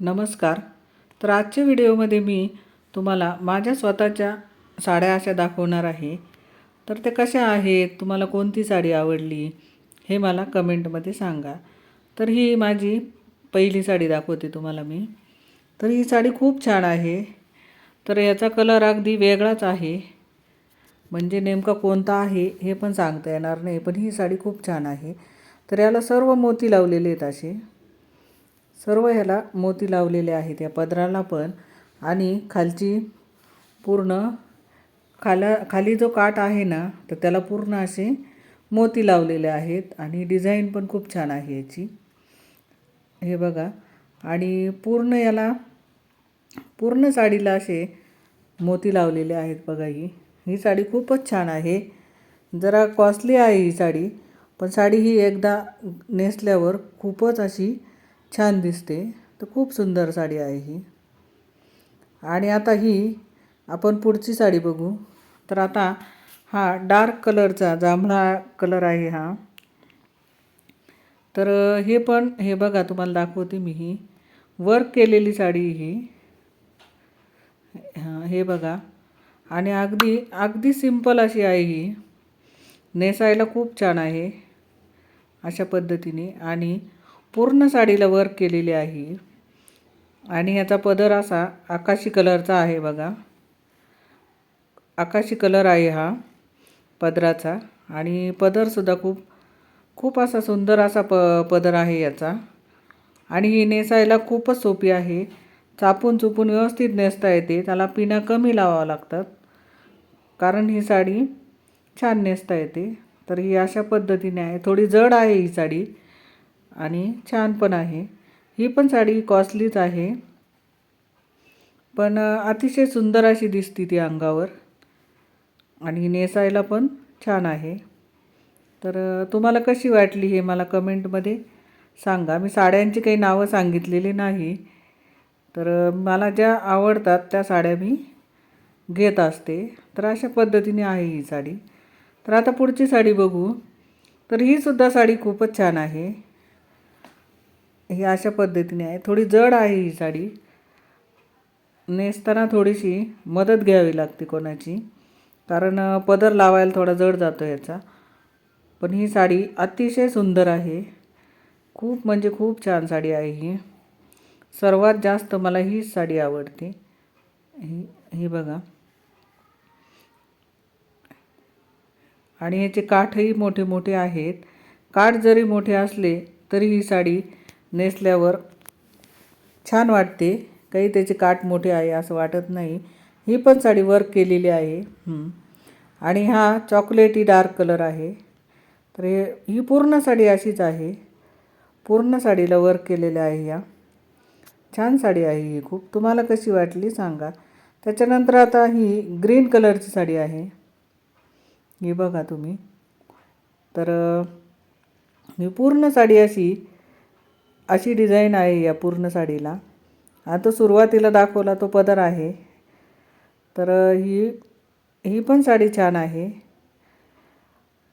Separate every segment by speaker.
Speaker 1: नमस्कार. तर आजच्या व्हिडिओमध्ये मी तुम्हाला माझ्या स्वतःच्या साड्या अशा दाखवणार आहे. तर त्या कशा आहेत? तुम्हाला कोणती साडी आवडली? हे मला कमेंटमध्ये सांगा. तर ही माझी पहिली साडी दाखवते तुम्हाला मी. तर ही साडी खूप छान आहे. तर याचा कलर अगदी वेगळाच आहे. म्हणजे नेमका कोणता आहे हे पण सांगता येणार नाही पण ही साडी खूप छान आहे. तर याला सर्व मोती लावलेले आहेत असे. सर्व ह्याला मोती लावलेले आहेत या पदराला पण. आणि खालची पूर्ण खाला खाली जो काठ आहे ना तर त्याला पूर्ण असे मोती लावलेले आहेत. आणि डिझाईन पण खूप छान आहे याची. हे बघा. आणि पूर्ण याला पूर्ण साडीला असे मोती लावलेले आहेत बघा ही. ही साडी खूपच छान आहे. जरा कॉस्टली आहे ही साडी. पण साडी ही एकदा नेसल्यावर खूपच अशी छान दिसते. तर खूप सुंदर साडी आहे ही. आणि आता ही आपण पुढची साडी बघू. तर आता हा डार्क कलरचा जांभळा कलर आहे हा. तर हे पण हे बघा तुम्हाला दाखवते मी ही. वर्क केलेली साडी ही. हां हे बघा. आणि अगदी अगदी सिंपल अशी आहे ही. नेसायला खूप छान आहे. अशा पद्धतीने. आणि पूर्ण साडीला वर्क केलेली आहे. आणि याचा पदर असा आकाशी कलरचा आहे बघा. आकाशी कलर आहे हा पदराचा. आणि पदरसुद्धा खूप खूप असा सुंदर असा प पदर आहे याचा. आणि ही नेसायला खूपच सोपी आहे. चापून चुपून व्यवस्थित नेसता येते. त्याला पिना कमी लावावं लागतात. कारण ही साडी छान नेसता येते. तर ही अशा पद्धतीने आहे. थोडी जड आहे ही साडी. आणि छान पण आहे. ही पण साडी कॉस्टलीच आहे. पण अतिशय सुंदर अशी दिसती ती अंगावर. आणि नेसायला पण छान आहे. तर तुम्हाला कशी वाटली हे मला कमेंटमध्ये सांगा. मी साड्यांची काही नावं सांगितलेली नाही. तर मला ज्या आवडतात त्या साड्या मी घेत असते. तर अशा पद्धतीने आहे ही साडी. तर आता पुढची साडी बघू. तर ही सुद्धा साडी खूपच छान आहे. ही अशा पद्धतीने आहे. थोडी जड आहे ही साडी. नेसताना थोडीशी मदत घ्यावी लागते कोणाची. कारण पदर लावायला थोडा जड जातो याचा. पण ही साडी अतिशय सुंदर आहे. खूप म्हणजे खूप छान साडी आहे ही. सर्वात जास्त मला हीच साडी आवडते. ही ही बघा. आणि याचे काठही मोठे मोठे आहेत. काठ जरी मोठे असले तरी ही साडी नेसल्यावर छान वाटते. काही त्याचे काठ मोठे आहे असं वाटत नाही. ही पण साडी वर्क केलेली आहे. आणि हा चॉकलेटी डार्क कलर आहे. तर हे ही पूर्ण साडी अशीच आहे. पूर्ण साडीला वर्क केलेलं आहे या. छान साडी आहे ही खूप. तुम्हाला कशी वाटली सांगा. त्याच्यानंतर आता ही ग्रीन कलरची साडी आहे. ही बघा तुम्ही. तर ही पूर्ण साडी अशी अशी डिझाईन आहे या पूर्ण साडीला. आता सुरुवातीला दाखवला तो पदर आहे. तर ही ही पण साडी छान आहे.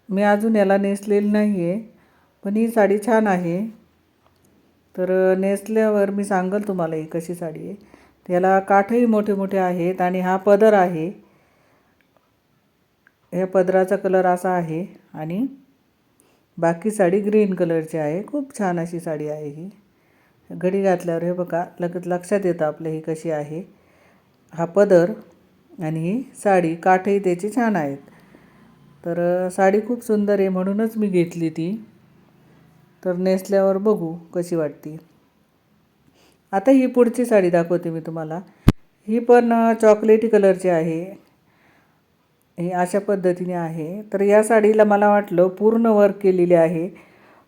Speaker 1: मी अजून याला नेसलेली नाही आहे पण ही साडी छान आहे. तर नेसल्यावर मी सांगेल तुम्हाला ही कशी साडी आहे. याला काठही मोठे मोठे आहेत आणि हा पदर आहे. ह्या पदराचा कलर असा आहे आणि बाकी साडी ग्रीन कलरची आहे. खूप छान अशी साडी आहे ही. घडी घातल्यावर हे बघा लगेच लक्षात येतं आपलं ही कशी आहे. हा पदर आणि ही साडी काठही त्याची छान आहेत. तर साडी खूप सुंदर आहे म्हणूनच मी घेतली ती. तर नेसल्यावर बघू कशी वाटते. आता ही पुढची साडी दाखवते मी तुम्हाला. ही पण चॉकलेटी कलरची आहे. हे अशा पद्धतीने आहे. तर या साडीला मला वाटलं पूर्ण वर्क केलेली आहे.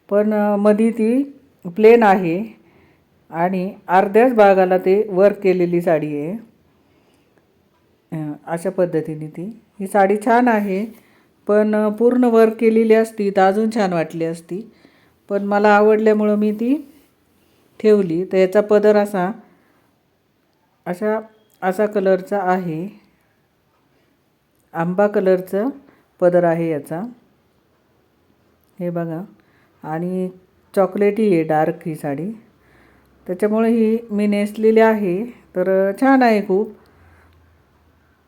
Speaker 1: पण मधी ती प्लेन आहे आणि अर्ध्याच भागाला ते वर्क केलेली साडी आहे. अशा पद्धतीने ती. ही साडी छान आहे. पण पूर्ण वर्क केलेली असती तर अजून छान वाटली असती. पण मला आवडल्यामुळं मी ती ठेवली. तर याचा पदर असा अशा असा कलरचा आहे. आंबा कलरचं पदर आहे याचा. हे बघा. आणि चॉकलेटी आहे डार्क ही साडी. त्याच्यामुळे ही मी नेसलेली आहे. तर छान आहे खूप.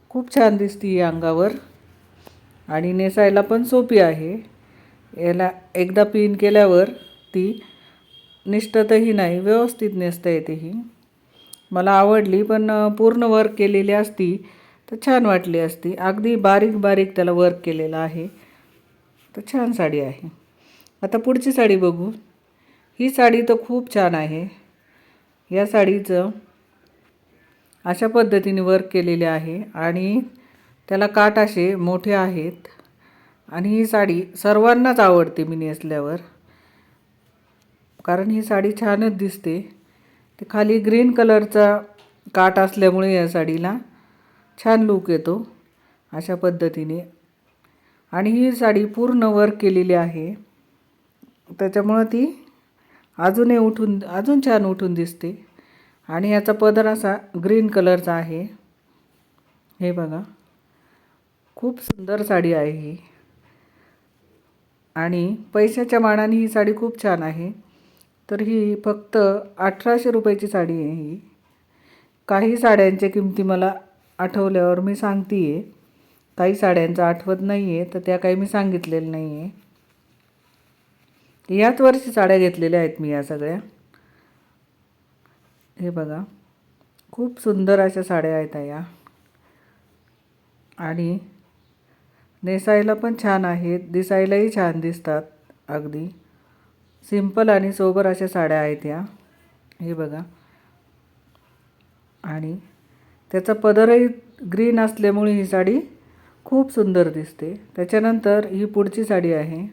Speaker 1: खूप छान दिसते ही अंगावर. आणि नेसायला पण सोपी आहे. याला एकदा पिन केल्यावर ती निष्ठतही नाही व्यवस्थित नेसता येते ही. मला आवडली पण पूर्ण वर्क केलेली असती. तर छान वाटली असती. अगदी बारीक बारीक त्याला वर्क केलेलं आहे. तर छान साडी आहे. आता पुढची साडी बघू. ही साडी तर खूप छान आहे. या साडीचं अशा पद्धतीने वर्क केलेले आहे आणि त्याला काट असे मोठे आहेत. आणि ही साडी सर्वांनाच आवडते मी नेसल्यावर कारण ही साडी छानच दिसते. ते खाली ग्रीन कलरचा काट असल्यामुळे या साडीला छान लूक येतो अशा पद्धतीने. आणि ही साडी पूर्ण वर्क केलेली आहे. त्याच्यामुळं ती अजूनही उठून अजून छान उठून दिसते. आणि याचा पदर असा ग्रीन कलरचा आहे. हे बघा. खूप सुंदर साडी आहे ही. आणि पैशाच्या मानाने ही साडी खूप छान आहे. तर ही फक्त अठराशे रुपयाची साडी आहे ही. काही साड्यांच्या किमती मला आठवल्यावर मी सांगते आहे काही साड्यांचं आठवत नाही आहे तर त्या काही मी सांगितलेलं नाही आहे याच वर्षी साड्या घेतलेल्या आहेत मी या सगळ्या. हे बघा खूप सुंदर अशा साड्या आहेत या. आणि नेसायला पण छान आहेत दिसायलाही छान दिसतात अगदी. सिंपल आणि सोबर अशा साड्या आहेत या. हे बघा. आणि त्याचा पदरही ग्रीन असल्यामुळे ही साडी खूप सुंदर दिसते. त्याच्यानंतर ही पुढची साडी आहे.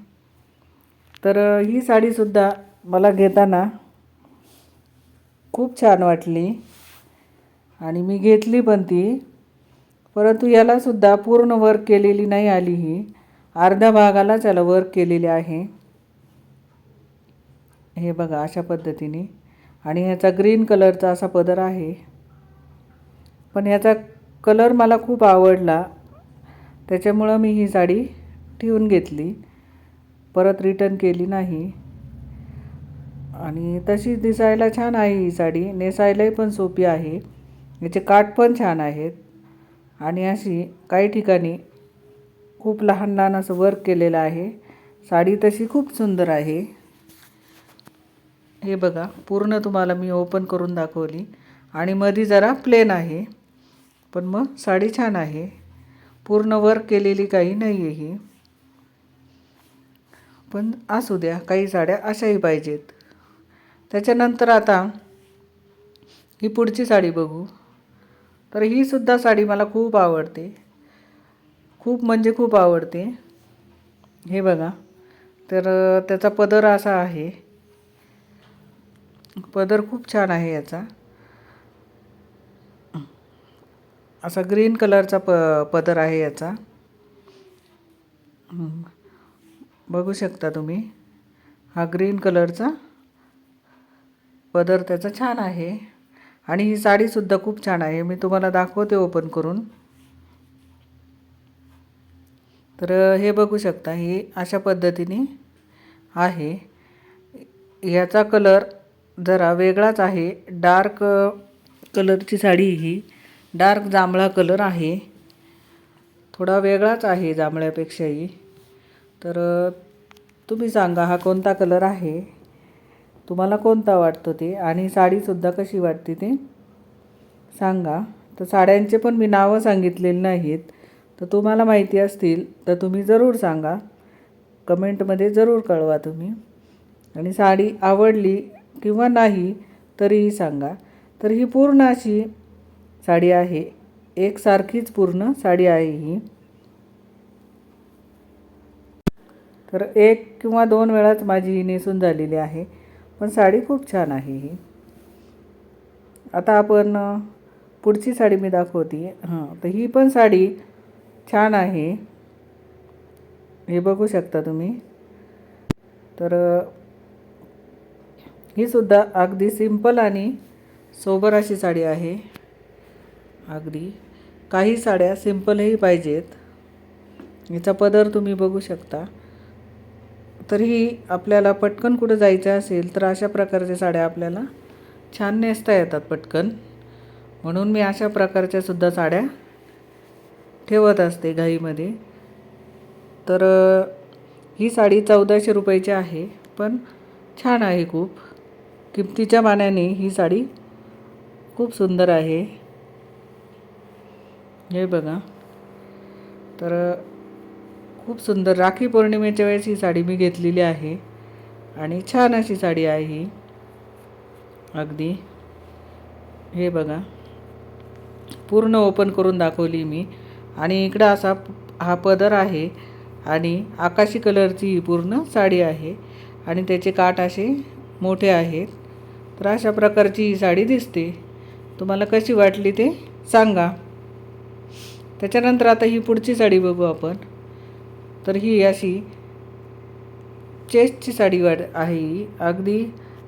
Speaker 1: तर ही साडीसुद्धा मला घेताना खूप छान वाटली आणि मी घेतली पण ती. परंतु यालासुद्धा पूर्ण वर्क केलेली नाही आली ही. अर्ध्या भागालाच याला वर्क केलेली आहे. हे बघा अशा पद्धतीने. आणि ह्याचा ग्रीन कलरचा असा पदर आहे. पण ह्याचा कलर मला खूप आवडला. त्याच्यामुळं मी ही साडी ठेवून घेतली. परत रिटर्न केली नाही. आणि तशी दिसायला छान आहे ही साडी. नेसायलाही पण सोपी आहे. याचे काठ पण छान आहेत. आणि अशी काही ठिकाणी खूप लहान लहान असं वर्क केलेलं आहे. साडी तशी खूप सुंदर आहे. हे बघा पूर्ण तुम्हाला मी ओपन करून दाखवली. आणि मध्ये जरा प्लेन आहे. पण मग साडी छान आहे. पूर्ण वर्क केलेली काही नाही आहे ही. पण असू द्या काही साड्या अशाही पाहिजेत. त्याच्यानंतर आता ही पुढची साडी बघू. तर ही सुद्धा साडी मला खूप आवडते. खूप म्हणजे खूप आवडते. हे बघा. तर त्याचा पदर असा आहे. पदर खूप छान आहे याचा. असा ग्रीन कलरचा प पदर आहे याचा. बघू शकता तुम्ही. हा ग्रीन कलरचा पदर त्याचा छान आहे. आणि ही साडीसुद्धा खूप छान आहे. मी तुम्हाला दाखवते ओपन करून. तर हे बघू शकता ही अशा पद्धतीने आहे. याचा कलर जरा वेगळाच आहे. डार्क कलरची साडी ही. डार्क जांभळा कलर आहे. थोडा वेगळाच आहे जांभळ्यापेक्षाही. तर तुम्ही सांगा हा कोणता कलर आहे? तुम्हाला कोणता वाटतो ते? आणि साडीसुद्धा कशी वाटते ते? सांगा. तर साड्यांचे पण मी नावं सांगितलेली नाहीत तर तुम्हाला माहिती असतील तर तुम्ही जरूर सांगा. कमेंटमध्ये जरूर कळवा तुम्ही. आणि साडी आवडली किंवा नाही तरीही सांगा. तर ही पूर्ण अशी साडी आहे. एकसारखीच पूर्ण साडी आहे ही. तर एक किंवा दोन वेळाच माझी ही नेसून झालेली आहे. पण साडी खूप छान आहे ही. आता आपण पुढची साडी मी दाखवते. हां तर ही पण साडी छान आहे. हे बघू शकता तुम्ही. तर ही सुद्धा अगदी सिंपल आणि सोबर अशी साडी आहे. अगदी. काही साड्या सिम्पलही पाहिजेत. याचा पदर तुम्ही बघू शकता. तरीही आपल्याला पटकन कुठं जायचं असेल तर अशा प्रकारच्या साड्या आपल्याला छान नेसता येतात पटकन. म्हणून मी अशा प्रकारच्या सुद्धा साड्या ठेवत असते घाईमध्ये. तर ही साडी चौदाशे रुपयाची आहे पण छान आहे खूप. किमतीच्या मानाने ही साडी खूप सुंदर आहे. हे बघा. तर खूप सुंदर. राखी पौर्णिमेच्या वेळेस ही साडी मी घेतलेली आहे. आणि छान अशी साडी आहे ही. अगदी. हे बघा. पूर्ण ओपन करून दाखवली मी. आणि इकडं असा हा पदर आहे. आणि आकाशी कलरची ही पूर्ण साडी आहे. आणि त्याचे काठ असे मोठे आहेत. तर अशा प्रकारची ही साडी दिसते. तुम्हाला कशी वाटली ते सांगा. त्याच्यानंतर आता ही पुढची साडी बघू आपण. तर ही अशी चेस्टची साडी वाट आहे ही. अगदी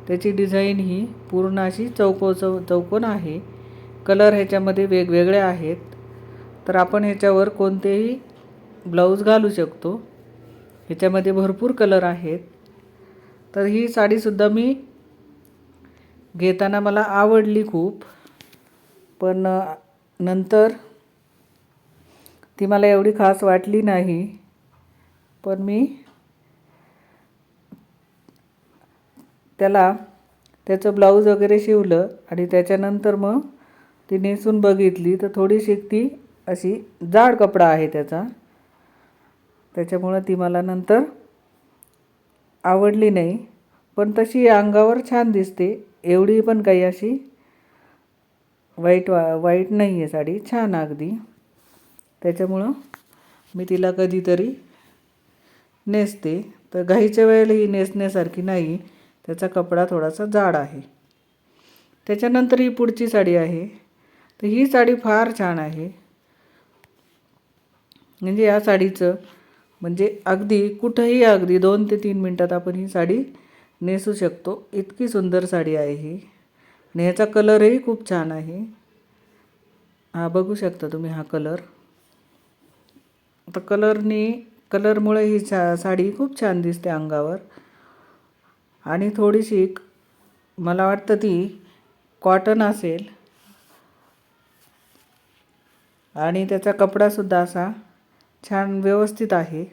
Speaker 1: त्याची डिझाईन ही पूर्ण अशी चौको चौ चौकोन आहे. कलर ह्याच्यामध्ये वेगवेगळे आहेत. तर आपण ह्याच्यावर कोणतेही ब्लाऊज घालू शकतो. ह्याच्यामध्ये भरपूर कलर आहेत. तर ही साडीसुद्धा मी घेताना मला आवडली खूप. पण नंतर ती मला एवढी खास वाटली नाही. पण मी त्याला त्याचं ब्लाऊज वगैरे शिवलं आणि त्याच्यानंतर मग ती नेसून बघितली. तर थोडीशी ती अशी जाड कपडा आहे त्याचा. त्याच्यामुळं ती मला नंतर आवडली नाही. पण तशी अंगावर छान दिसते. एवढी पण काही अशी वाईट वा वाईट नाही आहे साडी. छान अगदी. त्याच्यामुळं मी तिला कधीतरी नेसते. तर घाईच्या वेळेला ही नेसण्यासारखी नाही त्याचा कपडा थोडासा जाड आहे. त्याच्यानंतर ही पुढची साडी आहे. तर ही साडी फार छान आहे. म्हणजे या साडीचं म्हणजे अगदी कुठंही अगदी दोन ते तीन मिनटात आपण ही साडी नेसू शकतो. इतकी सुंदर साडी आहे ही. आणि ह्याचा कलरही खूप छान आहे. हा बघू शकता तुम्ही हा कलर. आता कलरनी कलरमुळे ही सा साडी खूप छान दिसते अंगावर. आणि थोडीशी मला वाटतं ती कॉटन असेल. आणि त्याचा कपडासुद्धा असा छान व्यवस्थित आहे.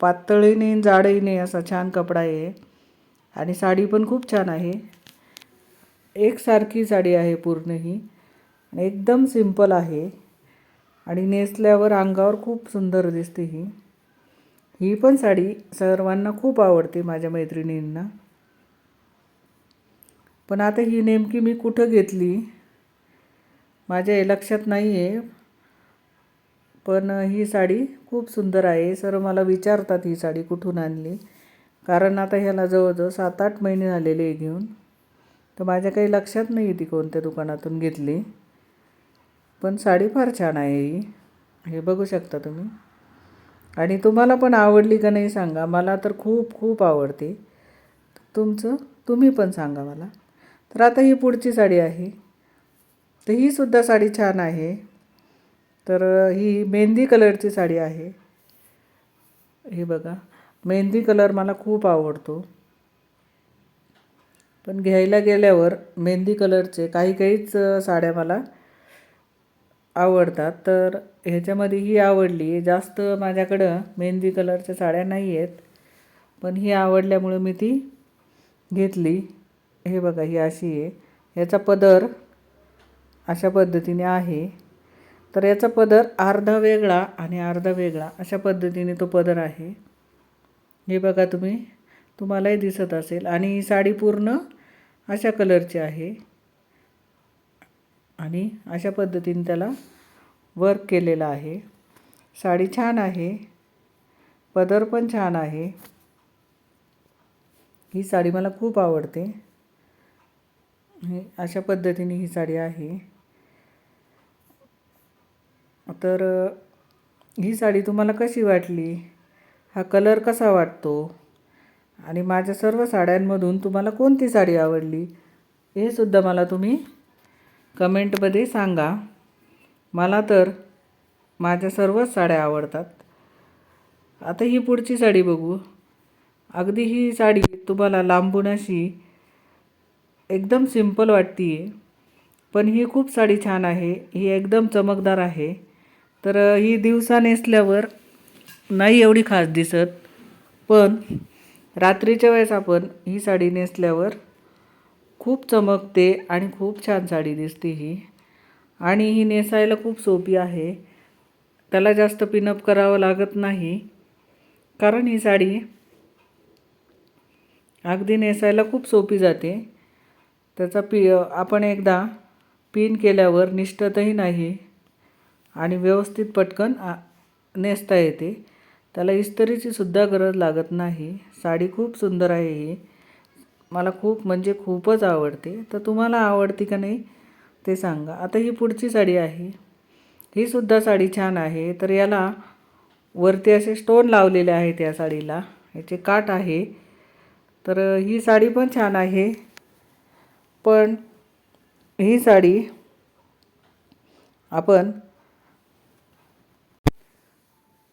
Speaker 1: पातळीने नाही जाडही नाही असा छान कपडा आहे. आणि साडी पण खूप छान आहे. एकसारखी साडी आहे पूर्ण ही. एकदम सिंपल आहे. आणि नेसल्यावर अंगावर खूप सुंदर दिसते ही. ही पण साडी सर्वांना खूप आवडते माझ्या मैत्रिणींना. पण आता ही नेमकी मी कुठं घेतली? माझ्या हे लक्षात नाही आहे पण ही साडी खूप सुंदर आहे. सर मला विचारतात ही साडी कुठून आणली? कारण आता ह्याला जवळजवळ सात आठ महिने झालेले आहे घेऊन. तर माझ्या काही लक्षात नाही ती कोणत्या दुकानातून घेतली. पण साडी फार छान आहे ही. हे बघू शकता तुम्ही. आणि तुम्हाला पण आवडली का नाही सांगा. मला तर खूप खूप आवडते. तुमचं? तुम्ही पण सांगा मला. तर आता ही पुढची साडी आहे. तर ही सुद्धा साडी छान आहे. तर ही मेहंदी कलरची साडी आहे. हे बघा. मेहंदी कलर मला खूप आवडतो. पण घ्यायला गेल्यावर मेहंदी कलरचे काही काहीच साड्या मला आवडतात. तर ह्याच्यामध्ये ही आवडली. जास्त माझ्याकडं मेहंदी कलरच्या साड्या नाही आहेत पण ही आवडल्यामुळं मी ती घेतली. हे बघा ही अशी आहे. याचा पदर अशा पद्धतीने आहे. तर याचा पदर अर्धा वेगळा आणि अर्धा वेगळा अशा पद्धतीने तो पदर आहे. हे बघा तुम्ही. तुम्हालाही दिसत असेल. आणि ही साडी पूर्ण अशा कलरची आहे. आणि अशा पद्धतीने त्याला वर्क केलेलं आहे. साडी छान आहे. पदर पण छान आहे. ही साडी मला खूप आवडते. हे अशा पद्धतीने ही साडी आहे. तर ही साडी तुम्हाला कशी वाटली? हा कलर कसा वाटतो? आणि माझ्या सर्व साड्यांमधून तुम्हाला कोणती साडी आवडली? हे सुद्धा मला तुम्ही कमेंटमध्ये सांगा. मला तर माझ्या सर्वच साड्या आवडतात. आता ही पुढची साडी बघू. अगदी ही साडी तुम्हाला लांबून अशी एकदम सिंपल वाटते आहे पण ही खूप साडी छान आहे. ही एकदम चमकदार आहे. तर ही दिवसा नेसल्यावर नाही एवढी खास दिसत. पण रात्रीच्या वेळेस आपण ही साडी नेसल्यावर खूप चमकते आणि खूप छान साडी दिसते ही. आणि ही नेसायला खूप सोपी आहे. त्याला जास्त पिनअप करावं लागत नाही. कारण ही साडी अगदी नेसायला खूप सोपी जाते. त्याचा पि आपण एकदा पिन केल्यावर निष्ठतही नाही आणि व्यवस्थित पटकन आ नेसता येते. त्याला इस्त्रीची सुद्धा गरज लागत नाही. साडी खूप सुंदर आहे ही. मला खूप म्हणजे खूपच आवडते. तर तुम्हाला आवडते का नाही ते सांगा. आता ही पुढची साडी आहे. ही सुद्धा साडी छान आहे. तर याला वरती असे स्टोन लावलेले आहेत या साडीला. याचे काठ आहे. तर ही साडी पण छान आहे. पण ही साडी आपण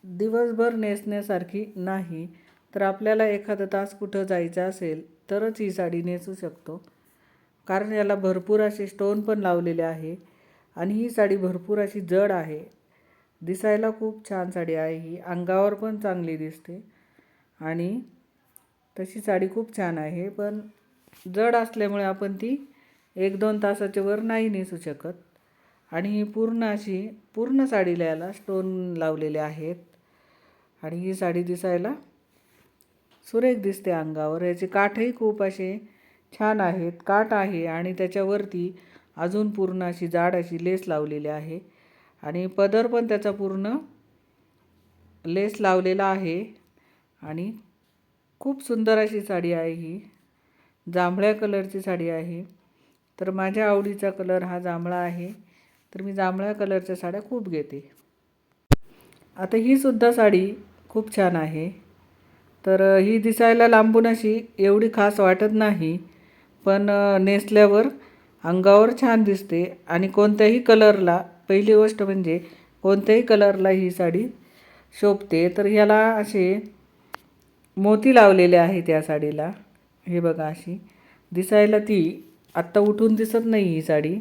Speaker 1: दिवसभर नेसण्यासारखी नाही. तर आपल्याला एखादा तास कुठं जायचं असेल तरच ही साडी नेसू शकतो. कारण याला भरपूर असे स्टोन पण लावलेले आहे आणि ही साडी भरपूर अशी जड आहे. दिसायला खूप छान साडी आहे. ही अंगावर पण चांगली दिसते आणि तशी साडी खूप छान आहे. पण जड असल्यामुळे आपण ती एक दोन तासाच्या वर नाही नेसू शकत. आणि ही पूर्ण अशी पूर्ण साडीला याला स्टोन लावलेले आहेत. आणि ही साडी दिसायला सुरेख दिसते अंगावर. याचे काठही खूप असे छान आहेत. काठ आहे आणि त्याच्यावरती अजून पूर्ण अशी जाड अशी लेस लावलेली आहे. आणि पदर पण त्याचा पूर्ण लेस लावलेला आहे. आणि खूप सुंदर अशी साडी आहे ही. जांभळ्या कलरची साडी आहे. तर माझ्या आवडीचा कलर हा जांभळा आहे. तर मी जांभळ्या कलरच्या साड्या खूप घेते. आता ही सुद्धा साडी खूप छान आहे. तर ही दिसायला लांबून अशी एवढी खास वाटत नाही पण नेसल्यावर अंगावर छान दिसते आणि कोणत्याही कलरला पहिली गोष्ट म्हणजे कोणत्याही कलरला ही साडी शोभते. तर ह्याला असे मोती लावलेले आहेत या साडीला. हे बघा अशी. दिसायला ती आत्ता उठून दिसत नाही ही साडी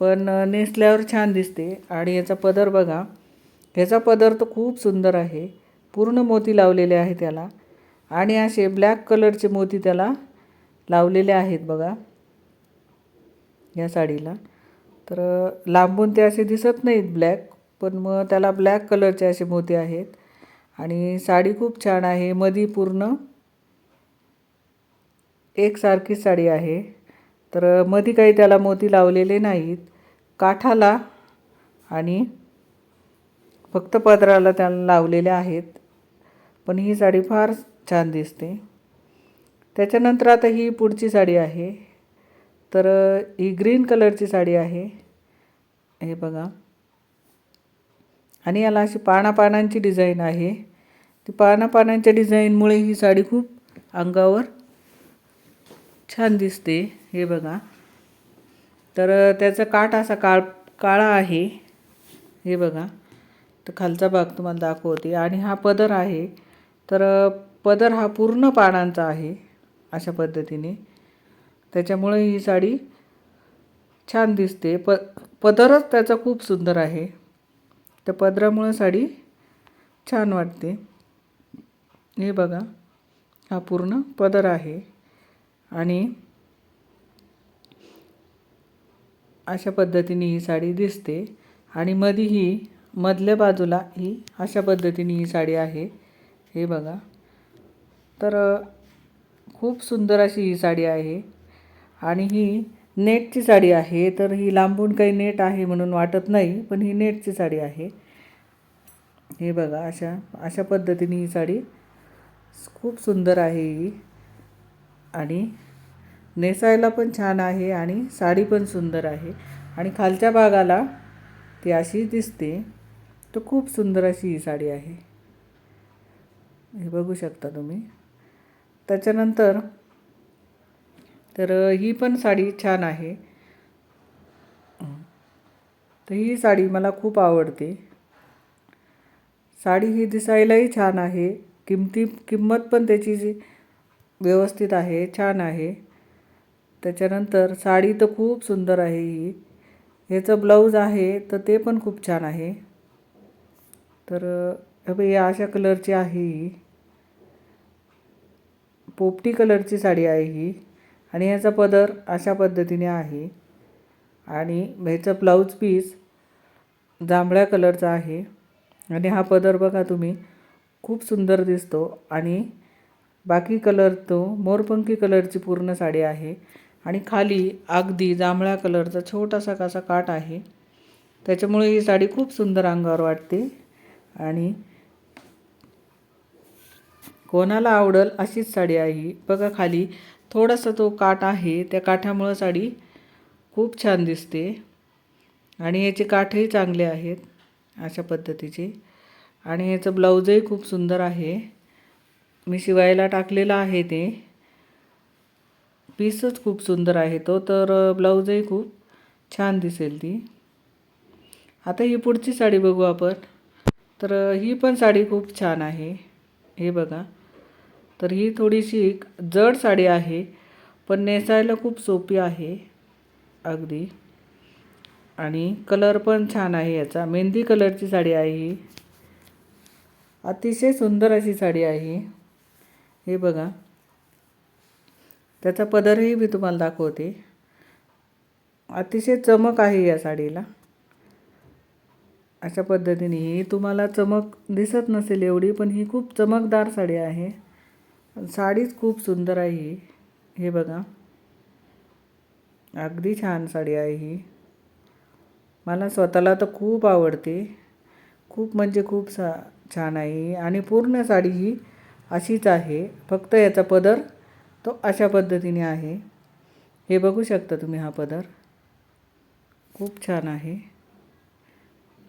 Speaker 1: पण नेसल्यावर छान दिसते. आणि याचा पदर बघा. ह्याचा पदर तर खूप सुंदर आहे. पूर्ण मोती लावलेले आहे त्याला. आणि असे ब्लॅक कलरचे मोती त्याला लावलेले आहेत बघा. या साडीला. तर लांबून ते असे दिसत नाहीत ब्लॅक पण मग त्याला ब्लॅक कलरचे असे मोती आहेत. आणि साडी खूप छान आहे. मधी पूर्ण एकसारखीच साडी आहे. तर मधी काही त्याला मोती लावलेले नाहीत. काठाला आणि फक्त पदराला त्याला लावलेले आहेत. पण ही साडी फार छान दिसते. त्याच्यानंतर आता ही पुढची साडी आहे. तर ही ग्रीन कलरची साडी आहे. हे बघा. आणि याला अशी पाना पानांची डिझाईन आहे. ती पाना पानांच्या डिझाईनमुळे ही साडी खूप अंगावर छान दिसते. हे बघा. तर त्याचा काठ असा काळ काळा आहे. हे बघा. तर खालचा भाग तुम्हाला दाखवते. आणि हा पदर आहे. तर पदर हा पूर्ण पानांचा आहे अशा पद्धतीने. त्याच्यामुळे ही साडी छान दिसते. प पदरच त्याचा खूप सुंदर आहे. त्या पदरामुळं साडी छान वाटते. हे बघा हा पूर्ण पदर आहे. आणि अशा पद्धतीने ही साडी दिसते. आणि मधी ही मधल्या बाजूला ही अशा पद्धतीने ही साडी आहे. हे बघा. तर खूप सुंदर अशी ही साडी आहे. आणि ही नेटची साडी आहे. तर ही लांबून काही नेट आहे म्हणून वाटत नाही पण ही नेटची साडी आहे. हे बघा अशा अशा पद्धतीने ही साडी खूप सुंदर आहे ही. आणि नेसायला पण छान आहे आणि साडी पण सुंदर आहे. आणि खालच्या भागाला ती अशी दिसते. तर खूप सुंदर अशी ही साडी आहे. हे बघू शकता तुम्ही. त्याच्यानंतर तर ही पण साडी छान आहे. तर ही साडी मला खूप आवडते. साडी ही दिसायलाही छान आहे. किमती किंमत पण त्याची जी व्यवस्थित आहे छान आहे. त्याच्यानंतर साडी तर खूप सुंदर आहे ही. ह्याचं ब्लाऊज आहे तर ते पण खूप छान आहे. तर हे अशा कलरची आहे ही. पोपटी कलरची साडी आहे ही आणि ह्याचा पदर अशा पद्धतीने आहे. आणि ह्याचं ब्लाऊज पीस जांभळ्या कलरचा आहे. आणि हा पदर बघा तुम्ही खूप सुंदर दिसतो. आणि बाकी कलर तो मोरपंखी कलरची पूर्ण साडी आहे. आणि खाली अगदी जांभळ्या कलरचा छोटासा कसा काठ आहे. त्याच्यामुळे ही साडी खूप सुंदर अंगावर वाटते. आणि कोणाला आवडल अशीच साडी आहे ही. बघा खाली थोडासा तो काठ आहे त्या काठामुळं साडी खूप छान दिसते. आणि याचे काठही चांगले आहेत अशा पद्धतीचे. आणि याचं ब्लाऊजही खूप सुंदर आहे. मी शिवायला टाकलेलं आहे ते. पीसच खूप सुंदर आहे तो तर ब्लाऊजही खूप छान दिसेल ती. आता ही पुढची साडी बघू आपण. तर ही पण साडी खूप छान आहे. हे बघा. तर ही थोडीशी जड साडी आहे पण नेसायला खूप सोपी आहे अगदी. आणि कलर पण छान आहे याचा. मेहंदी कलरची साडी आहे ही. अतिशय सुंदर अशी साडी आहे हे बघा. त्याचा पदरही मी तुम्हाला दाखवते. अतिशय चमक आहे या साडीला. अशा पद्धतीने ही तुम्हाला चमक दिसत नसेल एवढी पण ही खूप चमकदार साडी आहे. साडीच खूप सुंदर आहे ही. हे बघा. अगदी छान साडी आहे ही. मला स्वतःला तर खूप आवडते. खूप म्हणजे खूप सा छान आहे आणि पूर्ण साडी ही अशीच आहे. फक्त याचा पदर तो अशा पद्धतीने आहे. हे बघू शकता तुम्ही हा पदर. खूप छान आहे.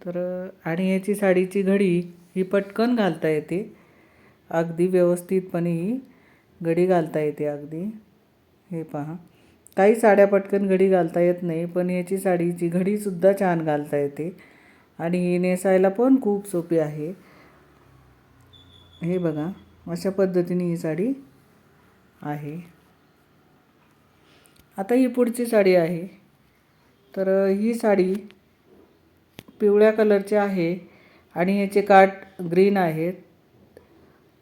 Speaker 1: तर आणि याची साडीची घडी ही पटकन घालता येते. अगदी व्यवस्थितपणे ही घडी घालता येते अगदी. हे पहा. काही साड्या पटकन घडी घालता येत नाही पण याची साडीची घडीसुद्धा छान घालता येते. आणि ही नेसायला पण खूप सोपी आहे. हे बघा अशा पद्धतीने ही साडी आहे. आता ही पुढची साडी आहे. तर ही साडी पिवळ्या कलरची आहे आणि याचे काठ ग्रीन आहेत.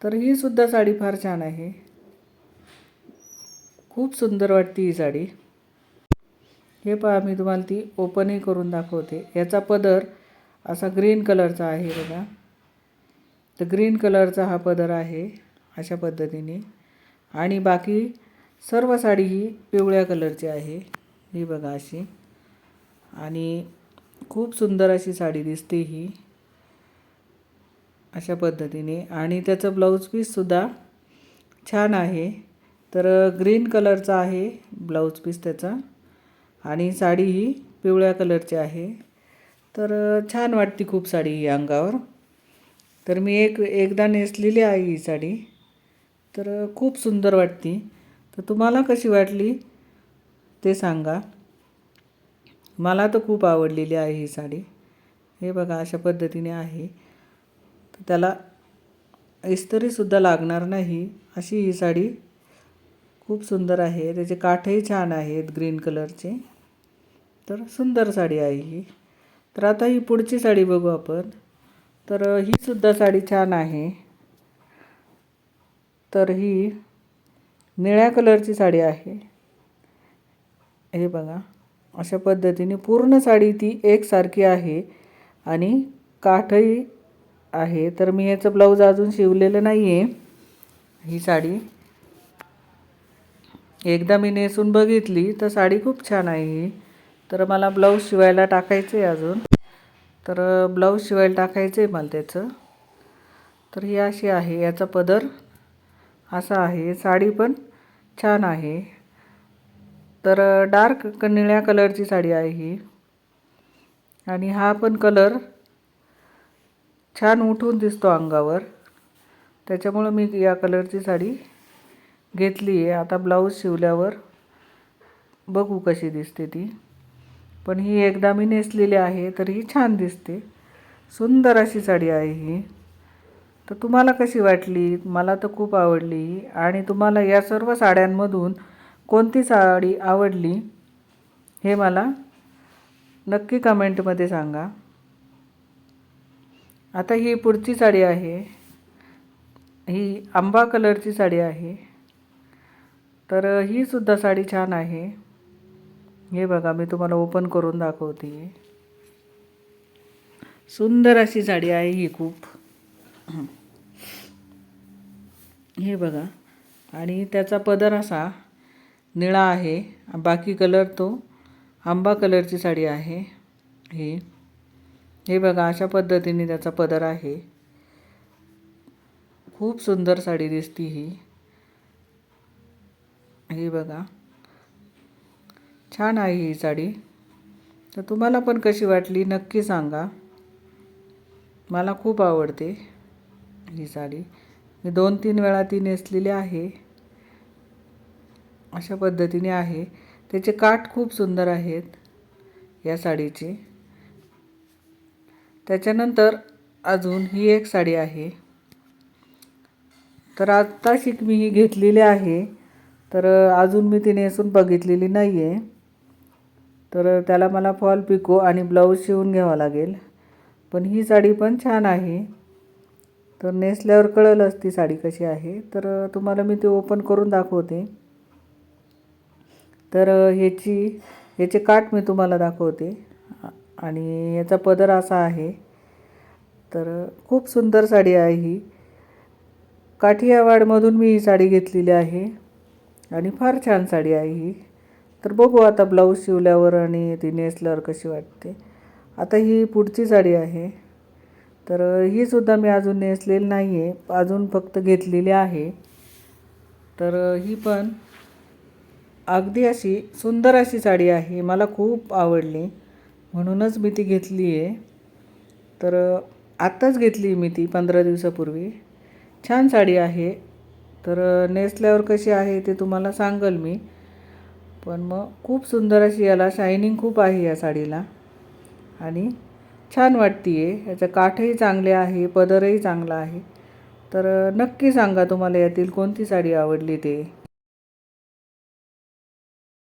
Speaker 1: तर ही सुद्धा साडी फार छान आहे. खूप सुंदर वाटते ही साडी. हे पहा मी तुम्हाला ती ओपनही करून दाखवते. याचा पदर असा ग्रीन कलरचा आहे बघा. तर ग्रीन कलरचा हा पदर आहे अशा पद्धतीने. आणि बाकी सर्व साडी ही पिवळ्या कलरची आहे. ही बघा अशी. आणि खूप सुंदर अशी साडी दिसते ही. अशा पद्धतीने. आणि त्याचं ब्लाऊज पीससुद्धा छान आहे. तर ग्रीन कलरचा आहे ब्लाऊज पीस त्याचा. आणि साडी ही पिवळ्या कलरची आहे. तर छान वाटते खूप साडी ही अंगावर. तर मी एक एकदा नेसलेली आहे ही साडी. तर खूप सुंदर वाटती. तर तुम्हाला कशी वाटली ते सांगा. मला तर खूप आवडलेली आहे ही साडी. हे बघा अशा पद्धतीने आहे. तर त्याला इस्त्रीसुद्धा लागणार नाही. अशी ही साडी खूप सुंदर आहे. त्याचे काठही छान आहेत ग्रीन कलरचे. तर सुंदर साडी आहे ही. तर आता ही पुढची साडी बघू आपण. तर ही सुद्धा साडी छान आहे. तर ही निळ्या कलरची साडी आहे. हे बघा. अशा पद्धतीने पूर्ण साडी ती एकसारखी आहे आणि काठही आहे. तर मी याचं ब्लाऊज अजून शिवलेलं नाही आहे ही साडी. एकदा मी नेसून बघितली तर साडी खूप छान आहे. ही तर मला ब्लाऊज शिवायला टाकायचं आहे अजून. तर ब्लाऊज शिवायला टाकायचं आहे मला त्याचं. तर ही अशी आहे. याचा पदर असा आहे. साडी पण छान आहे. तर डार्क क निळ्या कलरची साडी आहे ही. आणि हा पण कलर छान उठून दिसतो अंगावर. त्याच्यामुळं मी या कलरची साडी घेतली आहे. आता ब्लाऊज शिवल्यावर बघू कशी दिसते ती. पण ही एकदा मी नेसलेली आहे तर ही छान दिसते. सुंदर अशी साडी आहे ही. तर तुम्हाला कशी वाटली? मला तर खूप आवडली. आणि तुम्हाला या सर्व साड्यांमधून कोणती साडी आवडली हे मला नक्की कमेंटमध्ये सांगा. आता ही पुढची साडी आहे. ही आंबा कलरची साडी आहे. तर ही सुद्धा साडी छान आहे. हे बघा मी तुम्हाला ओपन करून दाखवते. सुंदर अशी साडी आहे ही खूप. हे बघा आणि त्याचा पदर असा निळा आहे. बाकी कलर तो आंबा कलरची साडी आहे. ही हे बघा अशा पद्धतीने त्याचा पदर आहे. खूप सुंदर साडी दिसती ही. हे बघा. छान आहे ही साडी. तर तुम्हाला पण कशी वाटली नक्की सांगा. मला खूप आवडते ही साडी. मी दोन तीन वेळा ती नेसलेली आहे. अशा पद्धतीने आहे. त्याचे काठ खूप सुंदर आहेत या साडीचे. त्याच्यानंतर अजून ही एक साडी आहे. तर आत्ता शिक मी ही घेतलेली आहे. तर अजून मी ती नेसून बघितलेली नाही आहे तर त्याला मला फॉल पिको आणि ब्लाऊज शिवून घ्यावा लागेल. पण ही साडी पण छान आहे. तर नेसल्यावर कळलंच ती साडी कशी आहे. तर तुम्हाला मी ती ओपन करून दाखवते. तर ह्याची ह्याचे काठ मी तुम्हाला दाखवते. आणि याचा पदर असा आहे. तर खूप सुंदर साडी आहे ही. काठियावाडमधून मी ही साडी घेतलेली आहे आणि फार छान साडी आहे ही. तर बघू आता ब्लाऊज शिवल्यावर आणि ती नेसल्यावर कशी वाटते. आता ही पुढची साडी आहे. तर ही सुद्धा मी अजून नेसलेली नाही आहे अजून फक्त घेतलेली आहे. तर ही पण अगदी अशी सुंदर अशी साडी आहे मला खूप आवडली. म्हणूनच मी ती घेतली आहे. तर आत्ताच घेतली मी ती पंधरा दिवसापूर्वी. छान साडी आहे. तर नेसल्यावर कशी आहे ते तुम्हाला सांगल मी. पण मग खूप सुंदर अशी याला शायनिंग खूप आहे या साडीला. आणि छान वाटते आहे याचं काठही चांगले आहे पदरही चांगला आहे. तर नक्की सांगा तुम्हाला यातील कोणती साडी आवडली ते.